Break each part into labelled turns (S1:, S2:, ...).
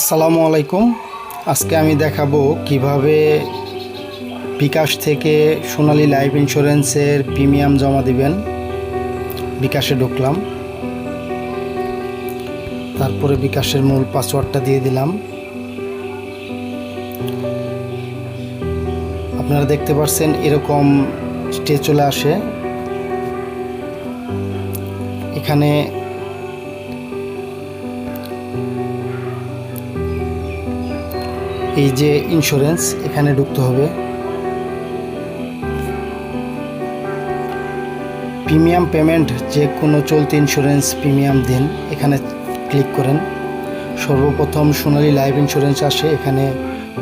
S1: আসসালামু আলাইকুম। আজকে আমি দেখাবো কীভাবে বিকাশ থেকে সোনালী লাইফ ইন্স্যুরেন্সের প্রিমিয়াম জমা দিবেন। বিকাশে ঢুকলাম। তারপরে বিকাশের মূল পাসওয়ার্ডটা দিয়ে দিলাম। আপনারা দেখতে পাচ্ছেন এরকম স্টে চলে আসে। এখানে এই যে ইন্স্যুরেন্স এখানে ঢুকতে হবে। প্রিমিয়াম পেমেন্ট যে কোনো চলতি ইন্স্যুরেন্স প্রিমিয়াম দিন, এখানে ক্লিক করেন। সর্বপ্রথম সোনালী লাইফ ইন্স্যুরেন্স আসে, এখানে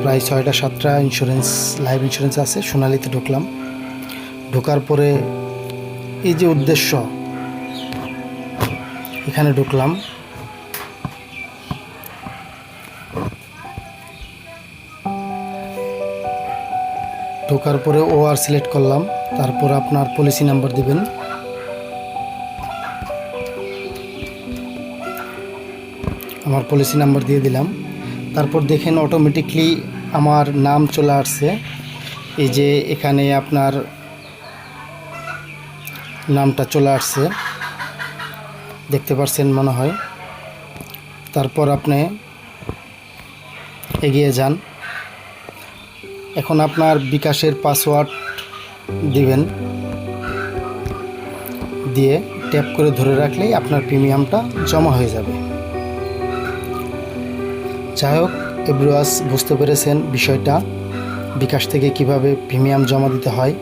S1: প্রায় ছয়টা সাতটা ইন্স্যুরেন্স লাইফ ইন্স্যুরেন্স আছে, সোনালিতে ঢুকলাম। ঢোকার পরে এই যে উদ্দেশ্য, এখানে ঢুকলাম। ঢোকার পরে ও আর সিলেক্ট করলাম। তারপর আপনার পলিসি নাম্বার দিবেন। আমার পলিসি নাম্বার দিয়ে দিলাম। তারপর দেখেন অটোমেটিকলি আমার নাম চলে আসছে। এই যে এখানে আপনার নামটা চলে আসছে। দেখতে পাচ্ছেন মনে হয়। তারপর আপনি এগিয়ে যান। এখন আপনার বিকাশের পাসওয়ার্ড দিবেন। দিয়ে ট্যাপ করে ধরে রাখলেই আপনার প্রিমিয়ামটা জমা হয়ে যাবে। যাই হোক, এব্রুয়াস বুঝতে পেরেছেন বিষয়টা। বিকাশ থেকে কীভাবে প্রিমিয়াম জমা দিতে হয়